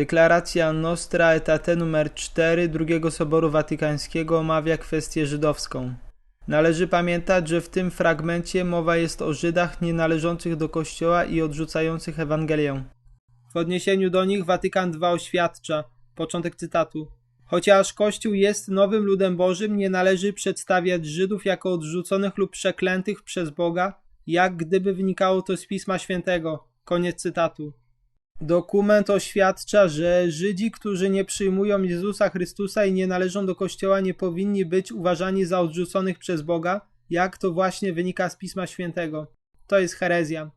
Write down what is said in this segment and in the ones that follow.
Deklaracja Nostra Aetate nr 4 II Soboru Watykańskiego omawia kwestię żydowską. Należy pamiętać, że w tym fragmencie mowa jest o Żydach nienależących do Kościoła i odrzucających Ewangelię. W odniesieniu do nich Watykan II oświadcza, początek cytatu, Chociaż Kościół jest nowym ludem Bożym, nie należy przedstawiać Żydów jako odrzuconych lub przeklętych przez Boga, jak gdyby wynikało to z Pisma Świętego. Koniec cytatu. Dokument oświadcza, że Żydzi, którzy nie przyjmują Jezusa Chrystusa i nie należą do Kościoła, nie powinni być uważani za odrzuconych przez Boga, jak to właśnie wynika z Pisma Świętego. To jest herezja.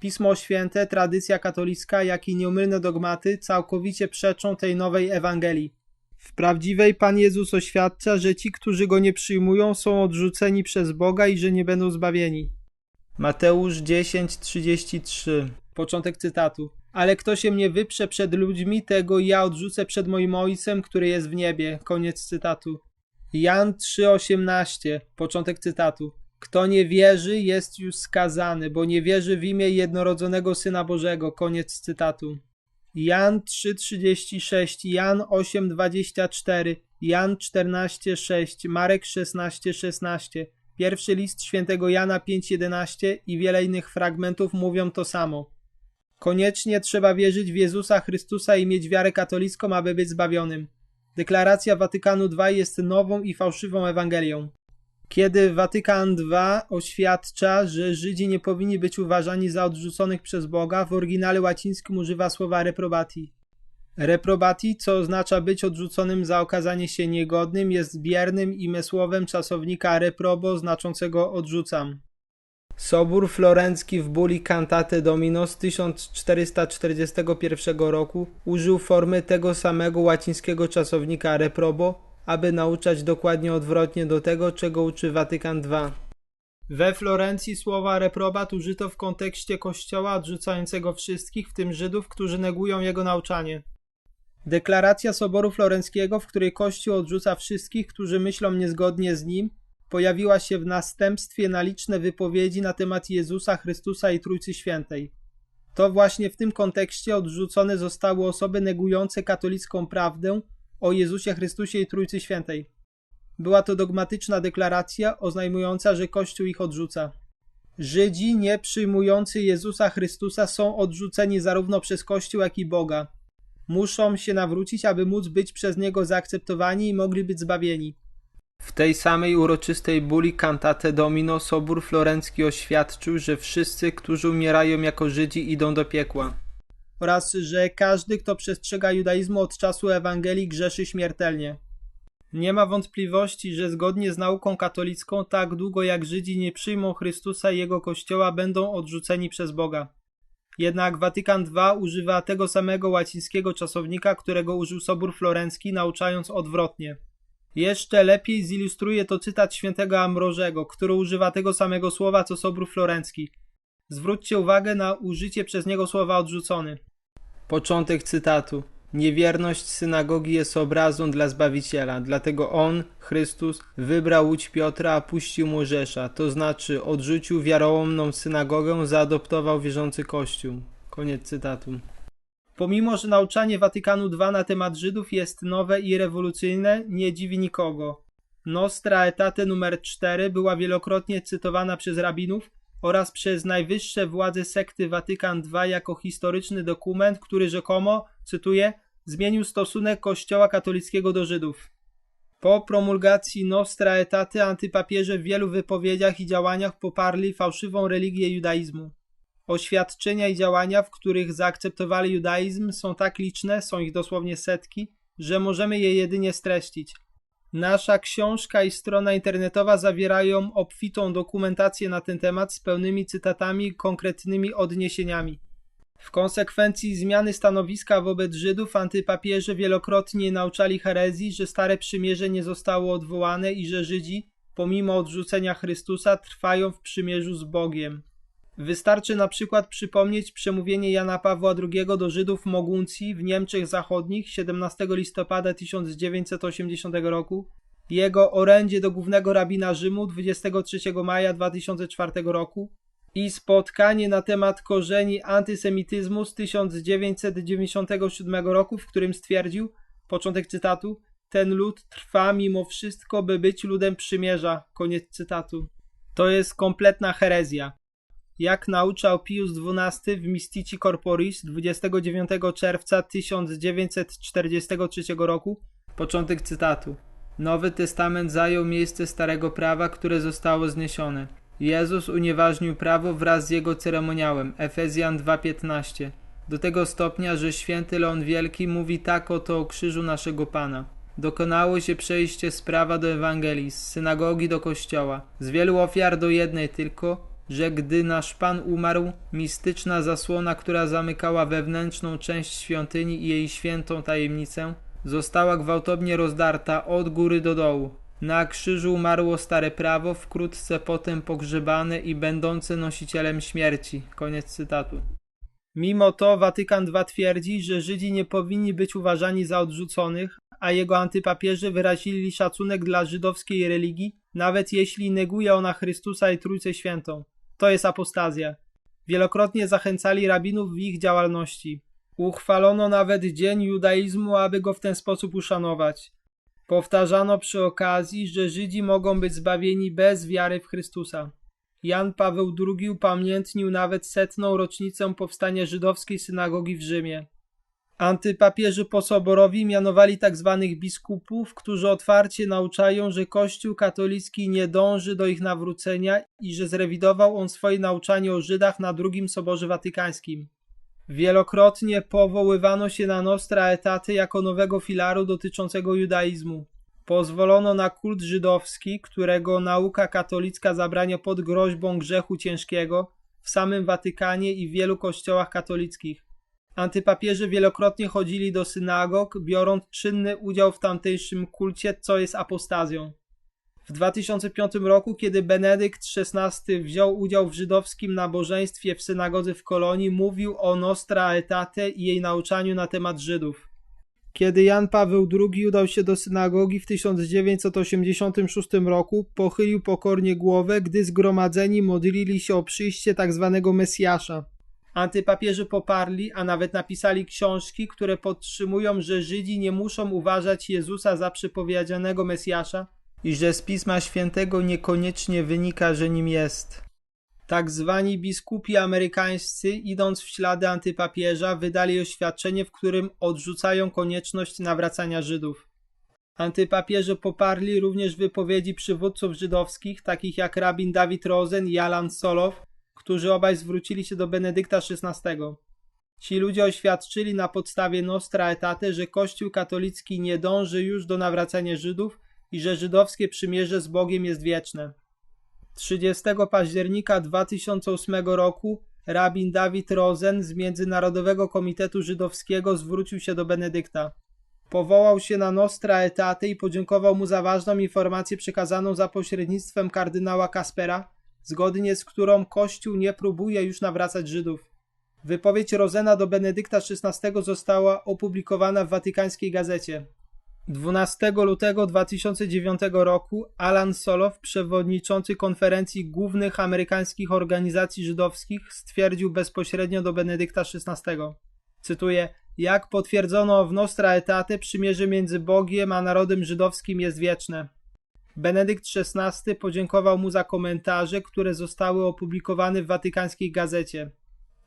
Pismo Święte, tradycja katolicka, jak i nieumylne dogmaty całkowicie przeczą tej nowej Ewangelii. W prawdziwej Pan Jezus oświadcza, że ci, którzy Go nie przyjmują, są odrzuceni przez Boga i że nie będą zbawieni. Mateusz 10:33 Początek cytatu. Ale kto się mnie wyprze przed ludźmi, tego ja odrzucę przed moim Ojcem, który jest w niebie. Koniec cytatu. Jan 3:18 Początek cytatu. Kto nie wierzy, jest już skazany, bo nie wierzy w imię jednorodzonego Syna Bożego. Koniec cytatu. Jan 3:36, Jan 8:24, Jan 14:6, Marek 16:16, pierwszy list świętego Jana 5:11 i wiele innych fragmentów mówią to samo. Koniecznie trzeba wierzyć w Jezusa Chrystusa i mieć wiarę katolicką, aby być zbawionym. Deklaracja Watykanu II jest nową i fałszywą Ewangelią. Kiedy Watykan II oświadcza, że Żydzi nie powinni być uważani za odrzuconych przez Boga, w oryginale łacińskim używa słowa reprobati. Reprobati, co oznacza być odrzuconym za okazanie się niegodnym, jest biernym imię słowem czasownika reprobo, znaczącego odrzucam. Sobór florencki w Buli Cantate Domino z 1441 roku użył formy tego samego łacińskiego czasownika reprobo, aby nauczać dokładnie odwrotnie do tego, czego uczy Watykan II. We Florencji słowa reprobat użyto w kontekście kościoła odrzucającego wszystkich, w tym Żydów, którzy negują jego nauczanie. Deklaracja Soboru Florenckiego, w której Kościół odrzuca wszystkich, którzy myślą niezgodnie z nim, pojawiła się w następstwie na liczne wypowiedzi na temat Jezusa Chrystusa i Trójcy Świętej. To właśnie w tym kontekście odrzucone zostały osoby negujące katolicką prawdę o Jezusie Chrystusie i Trójcy Świętej. Była to dogmatyczna deklaracja oznajmująca, że Kościół ich odrzuca. Żydzi nie przyjmujący Jezusa Chrystusa są odrzuceni zarówno przez Kościół, jak i Boga. Muszą się nawrócić, aby móc być przez Niego zaakceptowani i mogli być zbawieni. W tej samej uroczystej buli Cantate Domino Sobór Florencki oświadczył, że wszyscy, którzy umierają jako Żydzi idą do piekła oraz że każdy, kto przestrzega judaizmu od czasu Ewangelii, grzeszy śmiertelnie. Nie ma wątpliwości, że zgodnie z nauką katolicką, tak długo jak Żydzi nie przyjmą Chrystusa i Jego Kościoła, będą odrzuceni przez Boga. Jednak Watykan II używa tego samego łacińskiego czasownika, którego użył Sobór Florencki, nauczając odwrotnie. Jeszcze lepiej zilustruje to cytat świętego Ambrożego, który używa tego samego słowa co Sobór Florencki. Zwróćcie uwagę na użycie przez niego słowa odrzucony. Początek cytatu. Niewierność synagogi jest obrazą dla Zbawiciela, dlatego On, Chrystus, wybrał łódź Piotra, a puścił mu Rzesza, to znaczy odrzucił wiarołomną synagogę, zaadoptował wierzący Kościół. Koniec cytatu. Pomimo, że nauczanie Watykanu II na temat Żydów jest nowe i rewolucyjne, nie dziwi nikogo. Nostra Etate numer 4 była wielokrotnie cytowana przez rabinów, oraz przez najwyższe władze sekty Watykan II jako historyczny dokument, który rzekomo, cytuję, zmienił stosunek Kościoła katolickiego do Żydów. Po promulgacji Nostra Etaty antypapieże w wielu wypowiedziach i działaniach poparli fałszywą religię judaizmu. Oświadczenia i działania, w których zaakceptowali judaizm, są tak liczne, są ich dosłownie setki, że możemy je jedynie streścić. Nasza książka i strona internetowa zawierają obfitą dokumentację na ten temat z pełnymi cytatami konkretnymi odniesieniami. W konsekwencji zmiany stanowiska wobec Żydów antypapieże wielokrotnie nauczali herezji, że Stare Przymierze nie zostało odwołane i że Żydzi, pomimo odrzucenia Chrystusa, trwają w przymierzu z Bogiem. Wystarczy na przykład przypomnieć przemówienie Jana Pawła II do Żydów Moguncji w Niemczech Zachodnich 17 listopada 1980 roku, jego orędzie do głównego rabina Rzymu 23 maja 2004 roku i spotkanie na temat korzeni antysemityzmu z 1997 roku, w którym stwierdził, początek cytatu, ten lud trwa mimo wszystko, by być ludem przymierza. Koniec cytatu. To jest kompletna herezja. Jak nauczał Pius XII w Mystici Corporis 29 czerwca 1943 roku, początek cytatu. Nowy Testament zajął miejsce Starego Prawa, które zostało zniesione. Jezus unieważnił prawo wraz z jego ceremoniałem. Efezjan 2:15. Do tego stopnia, że święty Leon Wielki mówi tak oto o krzyżu naszego Pana. Dokonało się przejście z prawa do Ewangelii, z synagogi do kościoła, z wielu ofiar do jednej tylko, że gdy nasz Pan umarł, mistyczna zasłona, która zamykała wewnętrzną część świątyni i jej świętą tajemnicę, została gwałtownie rozdarta od góry do dołu. Na krzyżu umarło stare prawo, wkrótce potem pogrzebane i będące nosicielem śmierci. Koniec cytatu. Mimo to Watykan II twierdzi, że Żydzi nie powinni być uważani za odrzuconych, a jego antypapieże wyrazili szacunek dla żydowskiej religii, nawet jeśli neguje ona Chrystusa i Trójcę Świętą. To jest apostazja. Wielokrotnie zachęcali rabinów w ich działalności. Uchwalono nawet Dzień Judaizmu, aby go w ten sposób uszanować. Powtarzano przy okazji, że Żydzi mogą być zbawieni bez wiary w Chrystusa. Jan Paweł II upamiętnił nawet setną rocznicę powstania żydowskiej synagogi w Rzymie. Antypapieży posoborowi mianowali tzw. Tak biskupów, którzy otwarcie nauczają, że Kościół katolicki nie dąży do ich nawrócenia i że zrewidował on swoje nauczanie o Żydach na drugim Soborze Watykańskim. Wielokrotnie powoływano się na Nostra Etaty jako nowego filaru dotyczącego judaizmu. Pozwolono na kult żydowski, którego nauka katolicka zabrania pod groźbą grzechu ciężkiego w samym Watykanie i w wielu kościołach katolickich. Antypapieże wielokrotnie chodzili do synagog, biorąc czynny udział w tamtejszym kulcie, co jest apostazją. W 2005 roku, kiedy Benedykt XVI wziął udział w żydowskim nabożeństwie w synagodze w Kolonii, mówił o Nostra Aetate i jej nauczaniu na temat Żydów. Kiedy Jan Paweł II udał się do synagogi w 1986 roku, pochylił pokornie głowę, gdy zgromadzeni modlili się o przyjście tzw. Tak Mesjasza. Antypapieży poparli, a nawet napisali książki, które podtrzymują, że Żydzi nie muszą uważać Jezusa za przepowiedzianego Mesjasza i że z Pisma Świętego niekoniecznie wynika, że nim jest. Tak zwani biskupi amerykańscy, idąc w ślady antypapieża, wydali oświadczenie, w którym odrzucają konieczność nawracania Żydów. Antypapieże poparli również wypowiedzi przywódców żydowskich, takich jak rabin Dawid Rosen i Alan Solow, którzy obaj zwrócili się do Benedykta XVI. Ci ludzie oświadczyli na podstawie Nostra Aetate, że Kościół katolicki nie dąży już do nawracania Żydów i że żydowskie przymierze z Bogiem jest wieczne. 30 października 2008 roku rabin Dawid Rosen z Międzynarodowego Komitetu Żydowskiego zwrócił się do Benedykta. Powołał się na Nostra Aetate i podziękował mu za ważną informację przekazaną za pośrednictwem kardynała Kaspera, zgodnie z którą Kościół nie próbuje już nawracać Żydów. Wypowiedź Rozena do Benedykta XVI została opublikowana w watykańskiej gazecie. 12 lutego 2009 roku Alan Solow, przewodniczący konferencji głównych amerykańskich organizacji żydowskich, stwierdził bezpośrednio do Benedykta XVI. Cytuję: Jak potwierdzono w Nostra Aetate, przymierze między Bogiem a narodem żydowskim jest wieczne. Benedykt XVI podziękował mu za komentarze, które zostały opublikowane w watykańskiej gazecie.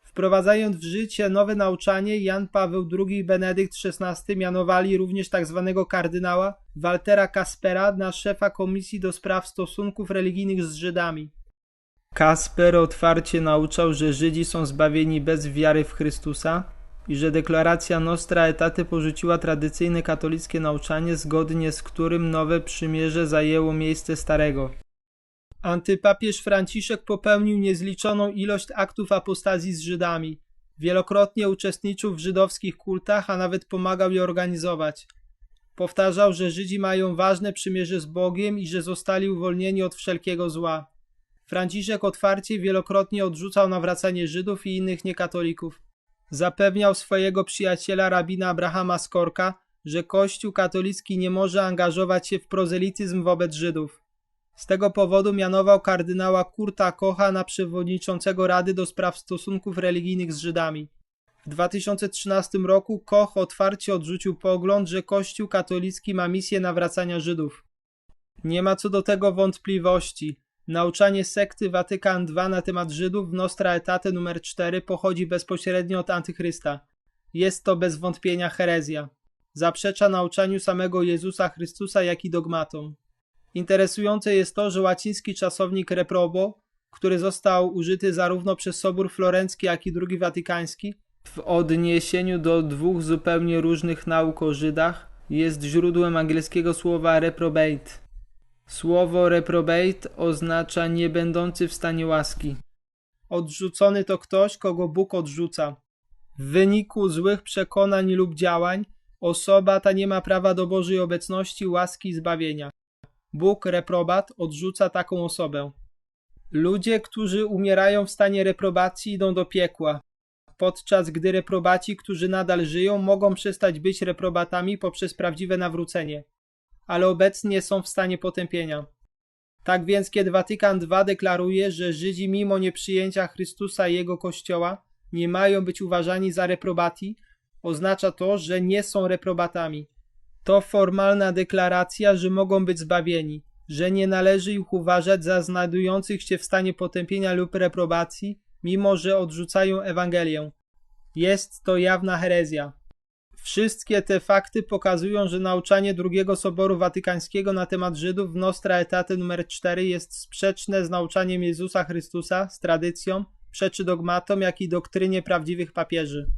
Wprowadzając w życie nowe nauczanie, Jan Paweł II i Benedykt XVI mianowali również tzw. Tak kardynała Waltera Kaspera na szefa Komisji do Spraw Stosunków Religijnych z Żydami. Kasper otwarcie nauczał, że Żydzi są zbawieni bez wiary w Chrystusa i że deklaracja Nostra Aetate porzuciła tradycyjne katolickie nauczanie, zgodnie z którym nowe przymierze zajęło miejsce starego. Antypapież Franciszek popełnił niezliczoną ilość aktów apostazji z Żydami. Wielokrotnie uczestniczył w żydowskich kultach, a nawet pomagał je organizować. Powtarzał, że Żydzi mają ważne przymierze z Bogiem i że zostali uwolnieni od wszelkiego zła. Franciszek otwarcie wielokrotnie odrzucał nawracanie Żydów i innych niekatolików. Zapewniał swojego przyjaciela rabina Abrahama Skorka, że Kościół katolicki nie może angażować się w prozelityzm wobec Żydów. Z tego powodu mianował kardynała Kurta Kocha na przewodniczącego Rady do spraw stosunków religijnych z Żydami. W 2013 roku Koch otwarcie odrzucił pogląd, że Kościół katolicki ma misję nawracania Żydów. Nie ma co do tego wątpliwości. Nauczanie sekty Watykan II na temat Żydów w Nostra Aetate numer 4 pochodzi bezpośrednio od Antychrysta. Jest to bez wątpienia herezja. Zaprzecza nauczaniu samego Jezusa Chrystusa, jak i dogmatom. Interesujące jest to, że łaciński czasownik reprobo, który został użyty zarówno przez Sobór Florencki, jak i II Watykański, w odniesieniu do dwóch zupełnie różnych nauk o Żydach, jest źródłem angielskiego słowa reprobate. Słowo reprobate oznacza nie będący w stanie łaski. Odrzucony to ktoś, kogo Bóg odrzuca. W wyniku złych przekonań lub działań osoba ta nie ma prawa do Bożej obecności, łaski i zbawienia. Bóg reprobat odrzuca taką osobę. Ludzie, którzy umierają w stanie reprobacji, idą do piekła, podczas gdy reprobaci, którzy nadal żyją, mogą przestać być reprobatami poprzez prawdziwe nawrócenie, ale obecnie są w stanie potępienia. Tak więc, kiedy Watykan II deklaruje, że Żydzi mimo nieprzyjęcia Chrystusa i Jego Kościoła nie mają być uważani za reprobati, oznacza to, że nie są reprobatami. To formalna deklaracja, że mogą być zbawieni, że nie należy ich uważać za znajdujących się w stanie potępienia lub reprobacji, mimo że odrzucają Ewangelię. Jest to jawna herezja. Wszystkie te fakty pokazują, że nauczanie drugiego Soboru Watykańskiego na temat Żydów w Nostra Aetate nr 4 jest sprzeczne z nauczaniem Jezusa Chrystusa, z tradycją, przeczy dogmatom, jak i doktrynie prawdziwych papieży.